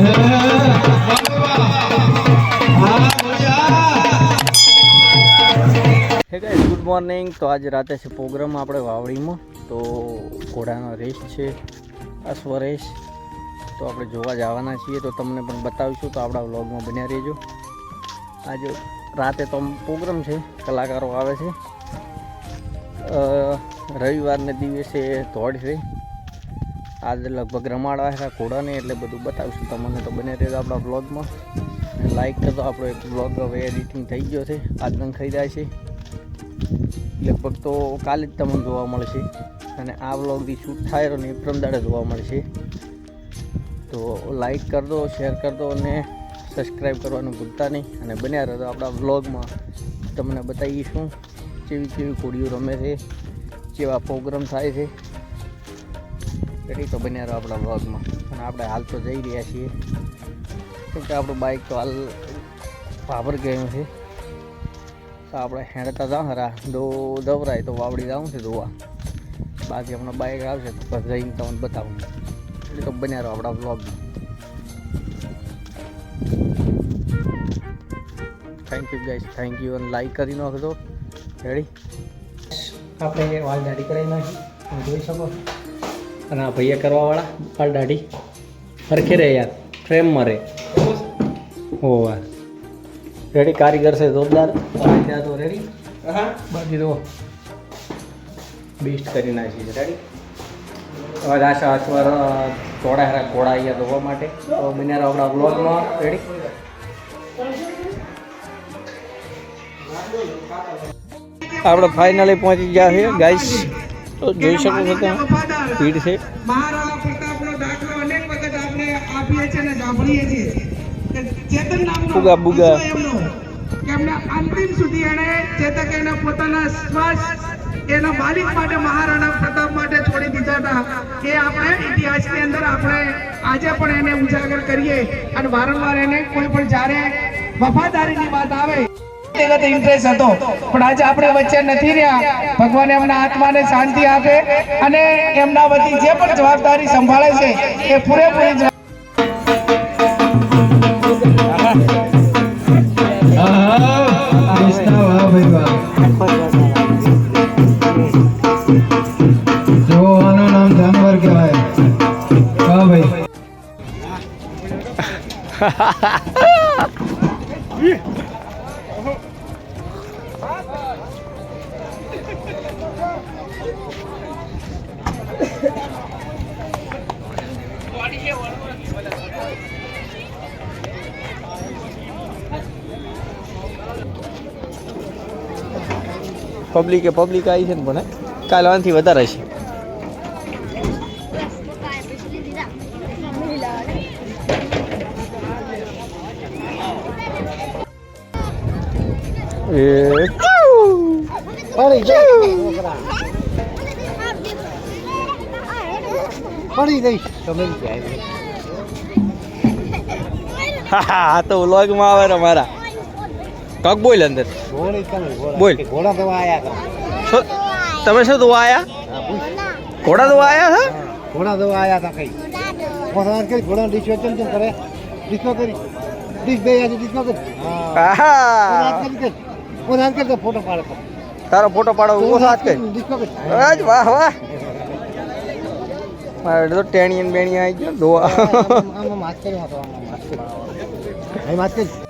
Good morning તો આજે રાતે છે પ્રોગ્રામ આપણે વાવડીમાં. તો ઘોડાનો રેસ છે, અશ્વ રેસ. તો આપણે જોવા જવાના છીએ. તો તમને પણ બતાવીશું. તો આપણા વ્લોગમાં બન્યા રહેજો. આજે રાતે તો પ્રોગ્રામ છે, કલાકારો આવે છે. રવિવારને દિવસે દોડ છે. આજે લગભગ રમાડવા છે નહીં એટલે બધું બતાવીશું. તમને તો બને રહેજો આપણા વ્લોગમાં લાઈક કરતો આપણો એક વ્લોગ હવે એડિટિંગ થઈ ગયો છે. આજ થઈ જાય છે. લગભગ તો કાલે જ તમને જોવા મળશે. અને આ વ્લોગ બી શૂટ થાય ને પ્રમદાડે જોવા મળશે. તો લાઈક કરી શેર કરી અને સબસ્ક્રાઈબ કરવાનું ભૂલતા નહીં. અને બન્યા રહો આપણા વ્લોગમાં તમને બતાવીશું કેવી કેવી કોડીઓ રમે છે, કેવા પ્રોગ્રામ થાય છે. એટલે તો બન્યા રહો આપણા વ્લોગમાં. અને આપણે હાલ તો જઈ રહ્યા છીએ. કેમ કે આપણું બાઇક તો હાલ ભાભર ગયું છે. તો આપણે હેડતા જાઉં હરા દો દવરાય તો વાવડી જાઉં છે દોવા બાકી હમણાં બાઇક આવશે તો પછી જઈને તમને બતાવું. એટલે તો બન્યા રહો આપણા વ્લોગમાં. Thank you guys thank you અને લાઈક કરી નાખજો. રેડી આપણે વાળ દાઢી કરાવી નાખી. જોઈ શકો. અને આ ભૈયા કરવાવાળા પાલ દાઢી. હરખે રહે યાર ફ્રેમમાં રહે. હોવા રેડી કારીગર છે જોરદાર. ત્યાં તો રેડી. બાકી તો બેસ્ટ કરી નાખી છે. રેડી હવે આશા અચવાર ચોડા હેરા ઘોડા અહીંયા ધોવા માટે. તો બન્યા આપણા બ્લોગમાં રેડી આપણે ફાઇનલી પહોંચી ગયા છે ગાઈસ તો જોઈ શકો છો તમે. ભીડ છે. મહારાણા પ્રતાપનો દાખલો અનેક વખત આપણે આપીએ છીએ અને સાંભળીએ છીએ. કે ચેતન નામનો બુગા. એમનો કે એમને અંતિમ સુધી એણે ચેતક એના પોતાના શ્વાસ એના માલિક માટે મહારાણા પ્રતાપ માટે છોડી દીધા હતા. એ આપણે ઇતિહાસની અંદર આપણે આજે પણ એને ઉજાગર કરીએ અને વારંવાર એને કોઈ પણ જ્યારે વફાદારીની વાત આવે વ્યક્તિગત ઇન્ટરેસ્ટ હતો. પણ આજે આપણે વચ્ચે નથી રહ્યા. ભગવાન એમના આત્માને શાંતિ આપે અને એમના વતી જે પણ જવાબદારી સંભાળે છે, એ પૂરેપૂરી કહેવાય હા, ભાઈ. પબ્લિક પબ્લિક આવી છે ને પણ? કાલે આનાથી વધારે છે. એ પડી જઈશ તમે હા તો વ્લોગમાં આવે અમારા મારા. કક બોલ અંદર. બોલ. ઘોડા આયા તમે શું દોવા આયા ઘોડા દોવા આયા હા ઘોડા તો આયા હતા કઈ પોતાના કઈ ઘોડા ડીશ કેમ કરે ડીશ બે આજે ડીશમાં કરી હા પોતાના ફોટો પાડે તારો ફોટો પાડો ઊભો સાથ કઈ ડીશમાં કરી આજ વાહ વાહ મારે તો ટેણીયન બેણી આવી ગયો દોવા આમાં હતો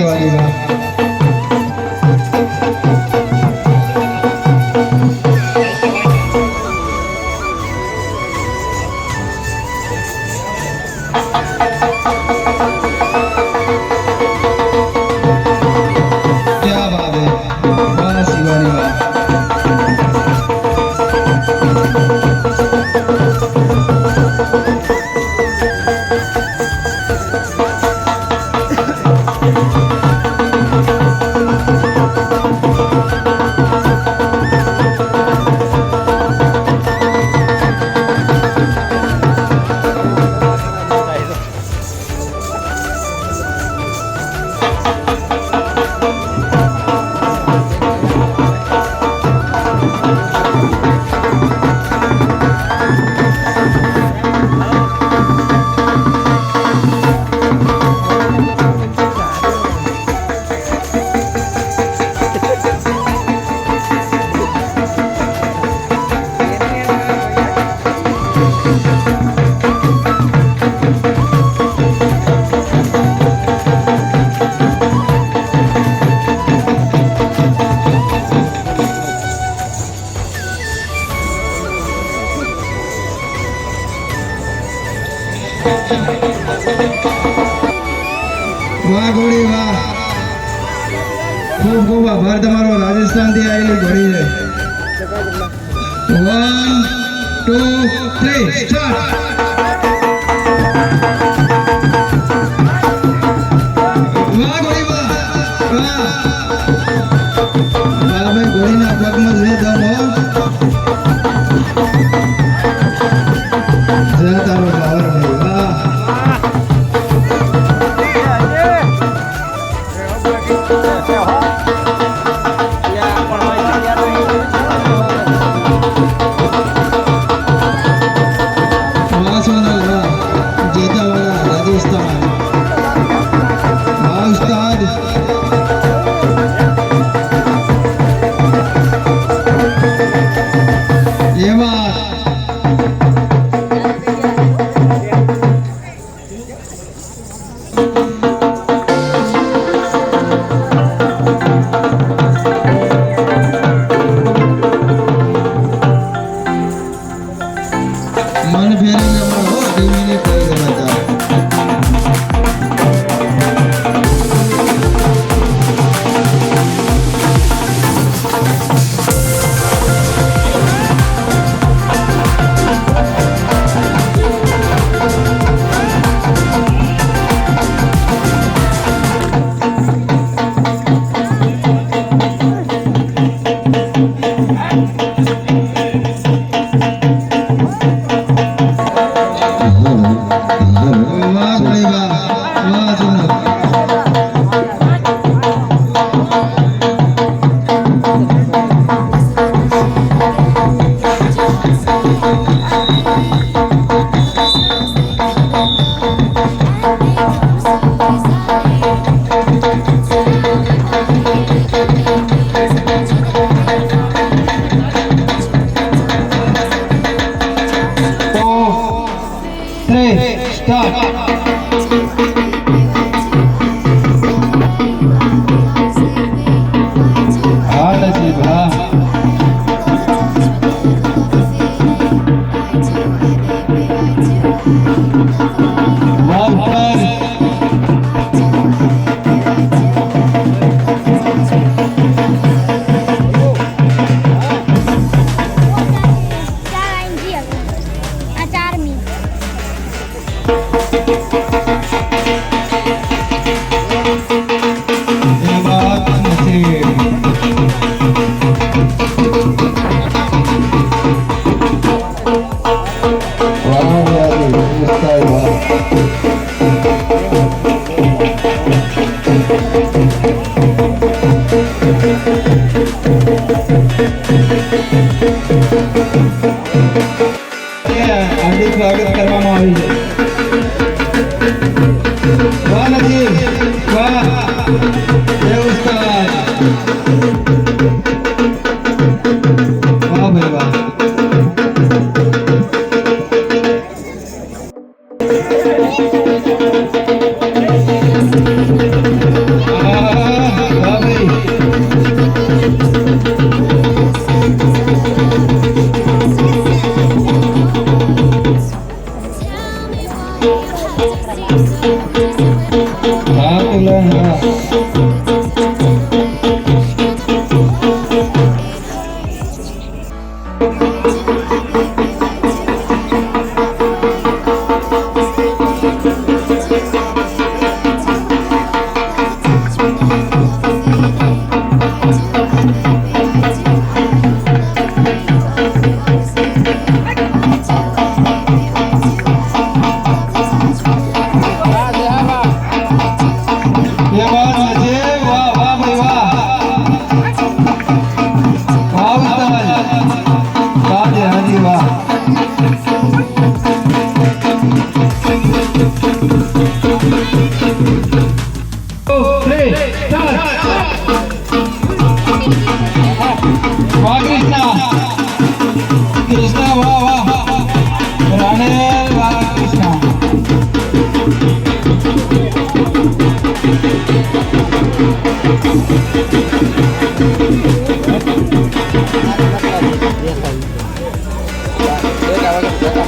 你往 ઘડીએ one two three start 3 start રાખલા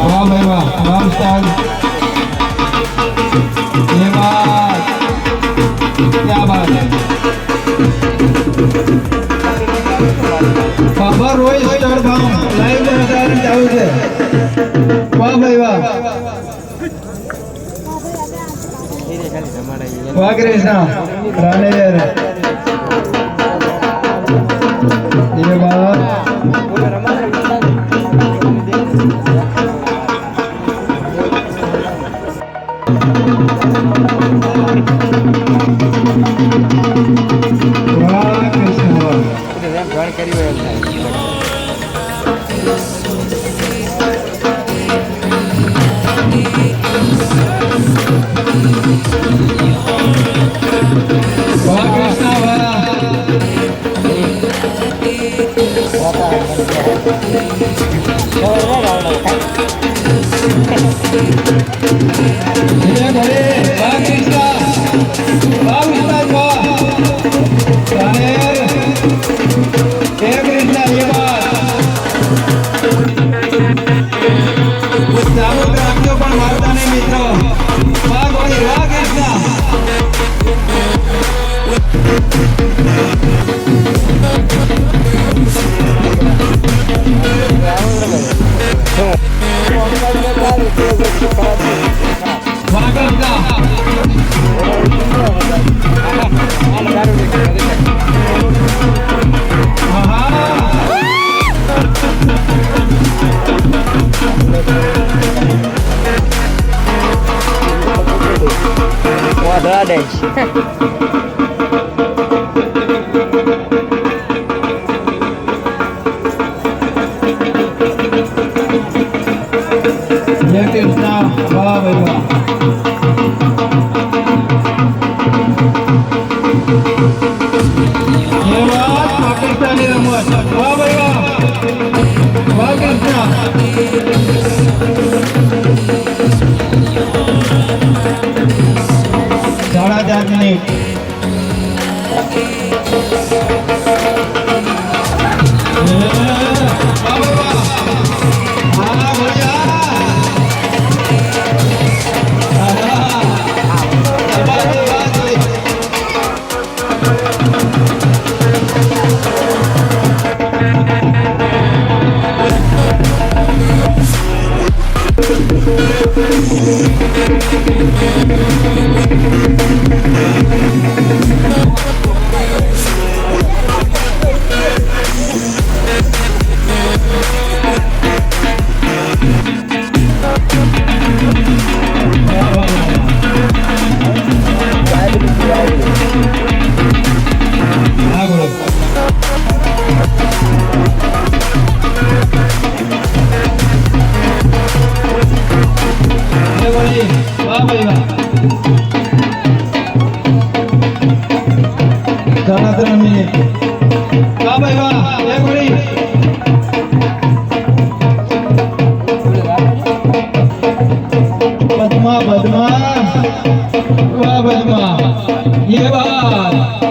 વાહ ભાઈ સ્ટાર ये बात क्या ચાલુ છે. વાહ ભાઈ વાહ. વાહ રાણે Yeah. Ya te बाबा ये बात